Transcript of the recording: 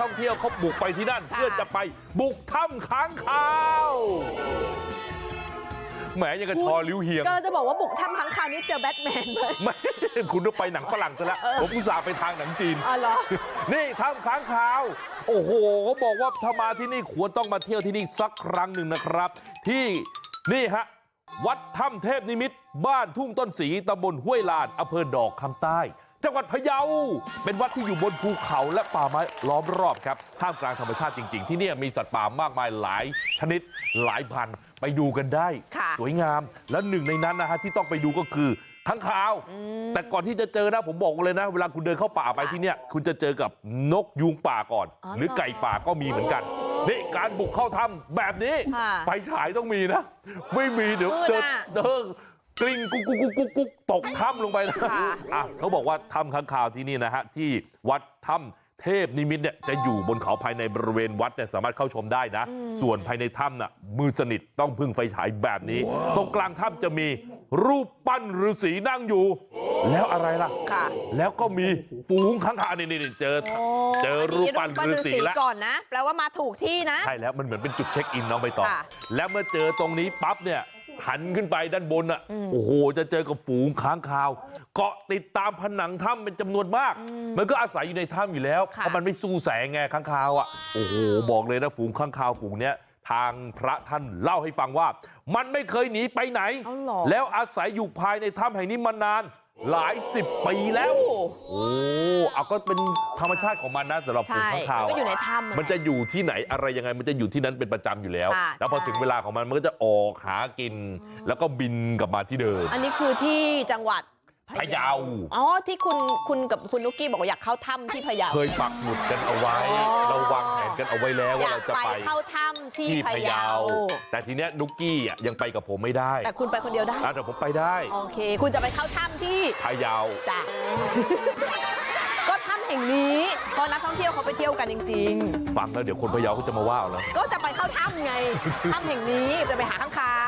ท่องเที่ยวเขาบุกไปที่นั่นค่ะเพื่อจะไปบุกถ้ำค้างคาวแหมยังกระชอลิ้วเหียงก็จะบอกว่าบุกถ้ำค้างคาวนี่เจอแบทแมนเลยไม่คุณต้องไปหนังฝรั่งซะแล้วผมอุตส่าห์ไปทางหนังจีนอ๋อเหรอนี่ถ้ำค้างคาวโอ้โหเขาบอกว่าถ้ามาที่นี่ควรต้องมาเที่ยวที่นี่สักครั้งหนึ่งนะครับ ที่นี่ฮะวัดถ้ำเทพนิมิตรบ้านทุ่งต้นสีตำบลห้วยลานอำเภอดอกคำใต้ จังหวัดพะเยาเป็นวัดที่อยู่บนภูเขาและป่าไม้ล้อมรอบครับท่ามกลางธรรมชาติจริงๆที่เนี่ยมีสัตว์ป่ามากมายหลายชนิดหลายพันธุ์ไปดูกันได้ค่ะสวยงามแล้วหนึ่งในนั้นนะฮะที่ต้องไปดูก็คือข้างคาวแต่ก่อนที่จะเจอนะผมบอกเลยนะเวลาคุณเดินเข้าป่าไปที่เนี่ยคุณจะเจอกับนกยูงป่าก่อนอ๋อหรือไก่ป่าก็มีเหมือนกันนี่การบุกเข้าถ้ำแบบนี้ค่ะไฟฉายต้องมีนะไม่มีเดี๋ยวมืดเจออะเดิน กลิ้งกุ๊กกุ๊กกุ๊กกุ๊กกุ๊กตกถ้ำลงไปนะค่ะอะเขาบอกว่าถ้ำข้างคาวที่นี่นะฮะที่วัดถ้ำเทพนิมิตเนี่ยจะอยู่บนเขาภายในบริเวณวัดเนี่ยสามารถเข้าชมได้นะ ส่วนภายในถ้ำน่ะมือสนิทต้องพึ่งไฟฉายแบบนี้ ตรงกลางถ้ำจะมีรูปปั้นฤาษีนั่งอยู่ แล้วอะไรล่ะค่ะแล้วก็มีฝูงข้างคาวนี่นี่ๆเจอเจอรูปปั้นฤาษีแล้วก่อนนะแปลว่ามาถูกที่นะใช่แล้วมันเหมือนเป็นจุดเช็คอินน้องใบตองค่ะแล้วเมื่อเจอตรงนี้ปั๊บเนี่ย หันขึ้นไปด้านบนอะโอ้โหจะเจอกับฝูงค้างคาวเกาะติดตามผนังถ้ำเป็นจำนวนมากมันก็อาศัยอยู่ในถ้ำอยู่แล้วค่ะเพราะมันไม่สู้แสงไงค้างคาวอะโอ้โหบอกเลยนะฝูงค้างคาวฝูงเนี้ยทางพระท่านเล่าให้ฟังว่ามันไม่เคยหนีไปไหนเอาเหรอแล้วอาศัยอยู่ภายในถ้ำแห่งนี้มานาน หลายสิบปีแล้วโอ้โอ้เอาก็เป็นธรรมชาติของมันนะสำหรับฝูงใช่ค้างคาวมันก็อะอยู่ในถ้ำมันจะอยู่ที่ไหนอะไรยังไงมันจะอยู่ที่นั้นเป็นประจำอยู่แล้วค่ะแล้วพอใช่ถึงเวลาของมันมันก็จะออกหากิน แล้วก็บินกลับมาที่เดิม อันนี้คือที่จังหวัดพะเยาอ๋อ ที่คุณคุณกับคุณนุกกี้บอกว่าอยากเข้าถ้ำที่พะเยา เคยปักหมุดกันเอาไว้อ๋อเราวางแผน กันเอาไว้แล้วอว่าากยเราจะไปไปเข้าถ้ำที่ที่พะพะเยาเยาแต่ทีเนี้ยนุกกี้อะยังไปกับผมไม่ได้แต่คุณไปคนเดียวได้อะแต่ผมไปได้โอเค คุณจะไปเข้าถ้ำที่พะเยาจ้ะก็ถ้ำแห่งนี้เพราะนักท่องเที่ยวเขาไปเที่ยวกันจริงฟังแล้วเดี๋ยวคนพะเยาเขาจะมาว่าเอาแล้วๆก็จะไปเข้าถ้ำไงถ้ำแห่งนี้จะไปหาข้างคาว